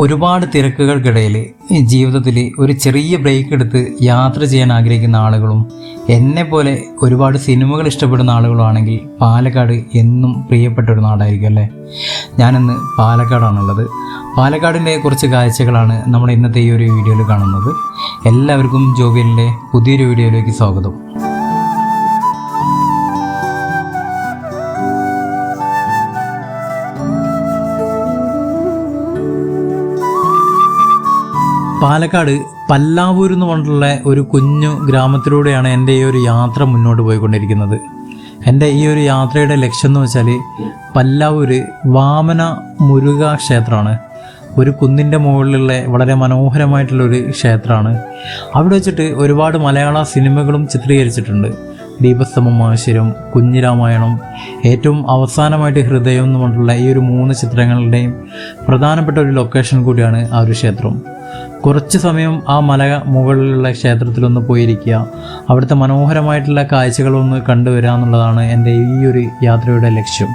ഒരുപാട് തിരക്കുകൾക്കിടയിൽ ജീവിതത്തിൽ ഒരു ചെറിയ ബ്രേക്ക് എടുത്ത് യാത്ര ചെയ്യാൻ ആഗ്രഹിക്കുന്ന ആളുകളും എന്നെ പോലെ ഒരുപാട് സിനിമകൾ ഇഷ്ടപ്പെടുന്ന ആളുകളുമാണെങ്കിൽ പാലക്കാട് എന്നും പ്രിയപ്പെട്ട ഒരു നാടായിരിക്കും അല്ലേ? ഞാനിന്ന് പാലക്കാടാണുള്ളത്. പാലക്കാടിന്റെ കുറച്ച് കാഴ്ചകളാണ് നമ്മൾ ഇന്നത്തെ ഈ ഒരു വീഡിയോയിൽ കാണുന്നത്. എല്ലാവർക്കും ജോബിയലിന്റെ പുതിയൊരു വീഡിയോയിലേക്ക് സ്വാഗതം. പാലക്കാട് പല്ലാവൂർ എന്ന് പറഞ്ഞിട്ടുള്ള ഒരു കുഞ്ഞു ഗ്രാമത്തിലൂടെയാണ് എന്റെ ഈ ഒരു യാത്ര മുന്നോട്ട് പോയിക്കൊണ്ടിരിക്കുന്നത്. എന്റെ ഈ ഒരു യാത്രയുടെ ലക്ഷ്യം എന്ന് വെച്ചാൽ പല്ലാവൂർ വാമന മുരുക ക്ഷേത്രമാണ്. ഒരു കുന്നിന്റെ മുകളിലുള്ള വളരെ മനോഹരമായിട്ടുള്ളൊരു ക്ഷേത്രമാണ്. അവിടെ വെച്ചിട്ട് ഒരുപാട് മലയാള സിനിമകളും ചിത്രീകരിച്ചിട്ടുണ്ട്. ദീപസ്തമം മഹേശ്വരം കുഞ്ഞിരാമായണം ഏറ്റവും അവസാനമായിട്ട് ഹൃദയം എന്ന് പറഞ്ഞിട്ടുള്ള ഈ ഒരു മൂന്ന് ചിത്രങ്ങളുടെയും പ്രധാനപ്പെട്ട ഒരു ലൊക്കേഷൻ കൂടിയാണ് ആ ഒരു ക്ഷേത്രം. കുറച്ച് സമയം ആ മല മുകളിലുള്ള ക്ഷേത്രത്തിലൊന്ന് പോയിരിക്കുക. അവിടുത്തെ മനോഹരമായിട്ടുള്ള കാഴ്ചകളൊന്ന് കണ്ടുവരിക എന്നുള്ളതാണ് എന്റെ ഈ ഒരു യാത്രയുടെ ലക്ഷ്യം.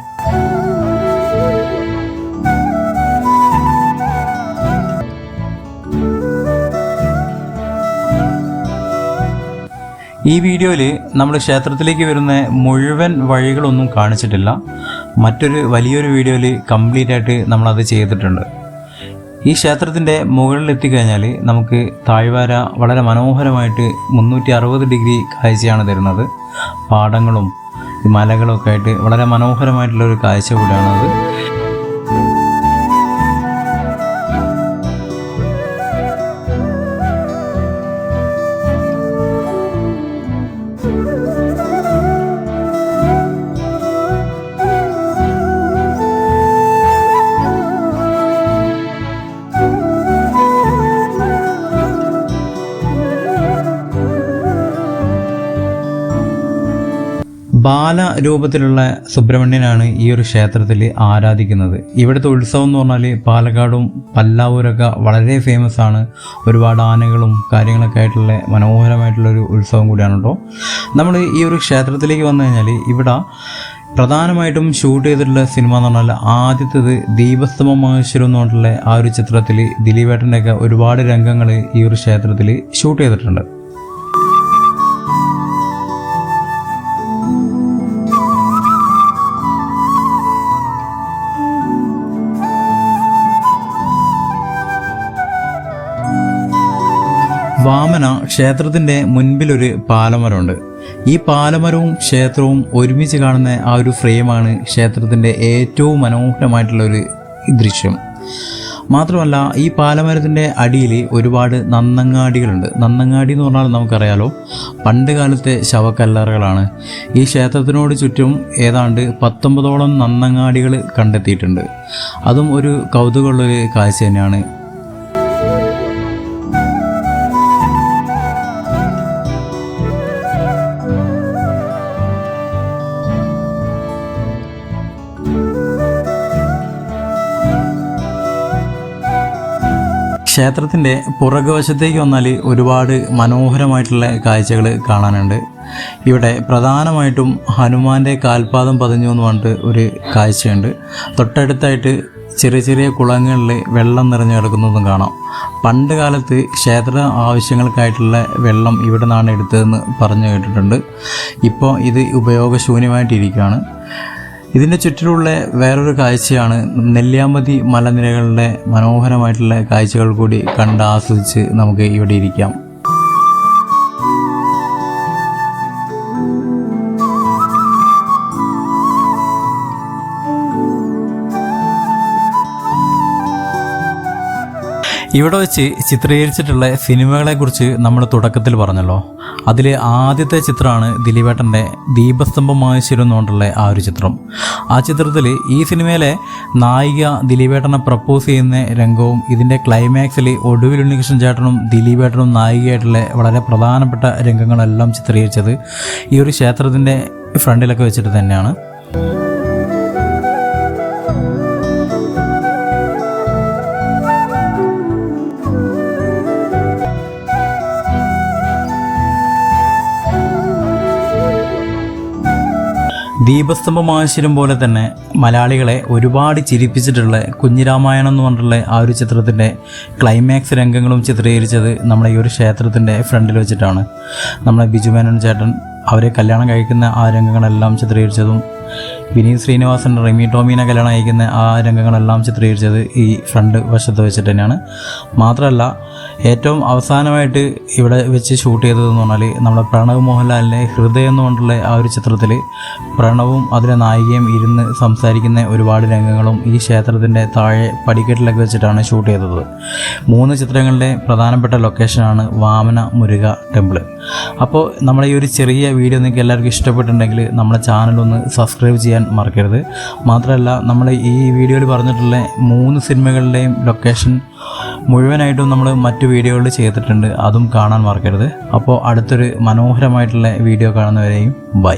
ഈ വീഡിയോയിൽ നമ്മൾ ക്ഷേത്രത്തിലേക്ക് വരുന്ന മുഴുവൻ വഴികളൊന്നും കാണിച്ചിട്ടില്ല. മറ്റൊരു വലിയൊരു വീഡിയോയിൽ കംപ്ലീറ്റ് ആയിട്ട് നമ്മളത് ചെയ്തിട്ടുണ്ട്. ഈ ക്ഷേത്രത്തിന്റെ മുകളിൽ എത്തിക്കഴിഞ്ഞാൽ നമുക്ക് താഴ്വാര വളരെ മനോഹരമായിട്ട് മുന്നൂറ്റി അറുപത് ഡിഗ്രി കാഴ്ചയാണ് തരുന്നത്. പാടങ്ങളും ഈ മലകളും ഒക്കെ ആയിട്ട് വളരെ മനോഹരമായിട്ടുള്ള ഒരു കാഴ്ച കൂടിയാണത്. ബാല രൂപത്തിലുള്ള സുബ്രഹ്മണ്യനാണ് ഈ ഒരു ക്ഷേത്രത്തിൽ ആരാധിക്കുന്നത്. ഇവിടുത്തെ ഉത്സവം എന്ന് പറഞ്ഞാൽ പാലക്കാടും പല്ലാവൂരൊക്കെ വളരെ ഫേമസ് ആണ്. ഒരുപാട് ആനകളും കാര്യങ്ങളൊക്കെ ആയിട്ടുള്ള മനോഹരമായിട്ടുള്ളൊരു ഉത്സവം കൂടിയാണ് കേട്ടോ. നമ്മൾ ഈ ഒരു ക്ഷേത്രത്തിലേക്ക് വന്നു കഴിഞ്ഞാൽ ഇവിടെ പ്രധാനമായിട്ടും ഷൂട്ട് ചെയ്തിട്ടുള്ള സിനിമ എന്ന് പറഞ്ഞാൽ ആദ്യത്തേത് ദീപസ്തമ മഹേശ്വരം എന്ന് പറഞ്ഞിട്ടുള്ള ആ ഒരു ചിത്രത്തിൽ ദിലീപേട്ടന്റെയൊക്കെ ഒരുപാട് രംഗങ്ങൾ ഈ ഒരു ക്ഷേത്രത്തിൽ ഷൂട്ട് ചെയ്തിട്ടുണ്ട്. വാമന ക്ഷേത്രത്തിന്റെ മുൻപിലൊരു പാലമരമുണ്ട്. ഈ പാലമരവും ക്ഷേത്രവും ഒരുമിച്ച് കാണുന്ന ആ ഒരു ഫ്രെയിമാണ് ക്ഷേത്രത്തിന്റെ ഏറ്റവും മനോഹരമായിട്ടുള്ള ഒരു ദൃശ്യം. മാത്രമല്ല ഈ പാലമരത്തിന്റെ അടിയിൽ ഒരുപാട് നന്നങ്ങാടികളുണ്ട്. നന്നങ്ങാടി എന്ന് പറഞ്ഞാൽ നമുക്കറിയാലോ പണ്ട് കാലത്തെ ശവക്കല്ലറുകളാണ്. ഈ ക്ഷേത്രത്തിനോട് ചുറ്റും ഏതാണ്ട് പത്തൊമ്പതോളം നന്നങ്ങാടികൾ കണ്ടെത്തിയിട്ടുണ്ട്. അതും ഒരു കൗതുകമുള്ളൊരു കാഴ്ച തന്നെയാണ് ക്ഷേത്രത്തിന്റെ പുറകുവശത്തേക്ക് വന്നാൽ ഒരുപാട് മനോഹരമായിട്ടുള്ള കാഴ്ചകൾ കാണാനുണ്ട്. ഇവിടെ പ്രധാനമായിട്ടും ഹനുമാന്റെ കാൽപാദം പതിഞ്ഞു എന്ന് പറഞ്ഞിട്ട് ഒരു കാഴ്ചയുണ്ട്. തൊട്ടടുത്തായിട്ട് ചെറിയ ചെറിയ കുളങ്ങളിൽ വെള്ളം നിറഞ്ഞു കിടക്കുന്നതും കാണാം. പണ്ട് കാലത്ത് ക്ഷേത്ര ആവശ്യങ്ങൾക്കായിട്ടുള്ള വെള്ളം ഇവിടെ നിന്നാണ് എടുത്തതെന്ന് പറഞ്ഞു കേട്ടിട്ടുണ്ട്. ഇപ്പോൾ ഇത് ഉപയോഗശൂന്യമായിട്ടിരിക്കുകയാണ്. ഇതിന്റെ ചുറ്റിലുള്ള വേറൊരു കാഴ്ചയാണ് നെല്ലിയാമ്പതി മലനിരകളുടെ മനോഹരമായിട്ടുള്ള കാഴ്ചകൾ കൂടി കണ്ട് ആസ്വദിച്ച് നമുക്ക് ഇവിടെ ഇരിക്കാം. ഇവിടെ വെച്ച് ചിത്രീകരിച്ചിട്ടുള്ള സിനിമകളെക്കുറിച്ച് നമ്മൾ തുടക്കത്തിൽ പറഞ്ഞല്ലോ. അതിൽ ആദ്യത്തെ ചിത്രമാണ് ദിലീപേട്ടന്റെ ദീപസ്തംഭം മഹേശ്വരം എന്നുകൊണ്ടുള്ള ആ ഒരു ചിത്രം. ആ ചിത്രത്തിൽ ഈ സിനിമയിലെ നായിക ദിലീപേട്ടനെ പ്രപ്പോസ് ചെയ്യുന്ന രംഗവും ഇതിന്റെ ക്ലൈമാക്സിൽ ഒടുവിൽ ഉണ്ണികൃഷ്ണൻ ചേട്ടനും ദിലീപേട്ടനും നായികയായിട്ടുള്ള വളരെ പ്രധാനപ്പെട്ട രംഗങ്ങളെല്ലാം ചിത്രീകരിച്ചത് ഈ ഒരു ക്ഷേത്രത്തിന്റെ ഫ്രണ്ടിലൊക്കെ വെച്ചിട്ട് തന്നെയാണ്. ദീപസ്തംഭമാശ്വരം പോലെ തന്നെ മലയാളികളെ ഒരുപാട് ചിരിപ്പിച്ചിട്ടുള്ള കുഞ്ഞിരാമായണം എന്ന് പറഞ്ഞിട്ടുള്ള ആ ഒരു ചിത്രത്തിന്റെ ക്ലൈമാക്സ് രംഗങ്ങളും ചിത്രീകരിച്ചത് നമ്മളെ ഈ ഒരു ക്ഷേത്രത്തിന്റെ ഫ്രണ്ടിൽ വെച്ചിട്ടാണ്. നമ്മളെ ബിജു മേനോൻ ചേട്ടൻ അവരെ കല്യാണം കഴിക്കുന്ന ആ രംഗങ്ങളെല്ലാം ചിത്രീകരിച്ചതും വിനീത് ശ്രീനിവാസൻ റിമി ടോമിനെ കല്യാണം അയക്കുന്ന ആ രംഗങ്ങളെല്ലാം ചിത്രീകരിച്ചത് ഈ ഫ്രണ്ട് വശത്ത് വെച്ചിട്ട് തന്നെയാണ്. മാത്രമല്ല ഏറ്റവും അവസാനമായിട്ട് ഇവിടെ വെച്ച് ഷൂട്ട് ചെയ്തതെന്ന് പറഞ്ഞാൽ നമ്മുടെ പ്രണവ് മോഹൻലാലിന്റെ ഹൃദയം എന്ന് പറഞ്ഞിട്ടുള്ള ആ ഒരു ചിത്രത്തിൽ പ്രണവും അതിലെ നായികയും ഇരുന്ന് സംസാരിക്കുന്ന ഒരുപാട് രംഗങ്ങളും ഈ ക്ഷേത്രത്തിന്റെ താഴെ പടിക്കെട്ടിലൊക്കെ വെച്ചിട്ടാണ് ഷൂട്ട് ചെയ്തത്. മൂന്ന് ചിത്രങ്ങളുടെ പ്രധാനപ്പെട്ട ലൊക്കേഷനാണ് വാമന മുരുക ടെമ്പിൾ അപ്പോൾ നമ്മുടെ ഈ ഒരു ചെറിയ വീഡിയോ നിങ്ങൾക്ക് എല്ലാവർക്കും ഇഷ്ടപ്പെട്ടിട്ടുണ്ടെങ്കിൽ നമ്മുടെ ചാനലൊന്ന് സബ്സ്ക്രൈബ് ചെയ്യാൻ മറക്കരുത്. മാത്രമല്ല നമ്മൾ ഈ വീഡിയോയിൽ പറഞ്ഞിട്ടുള്ള മൂന്ന് സിനിമകളുടെയും ലൊക്കേഷൻ മുഴുവനായിട്ടും നമ്മൾ മറ്റു വീഡിയോകളിൽ ചെയ്തിട്ടുണ്ട്. അതും കാണാൻ മറക്കരുത്. അപ്പോൾ അടുത്തൊരു മനോഹരമായിട്ടുള്ള വീഡിയോ കാണുന്നവരെയും ബൈ.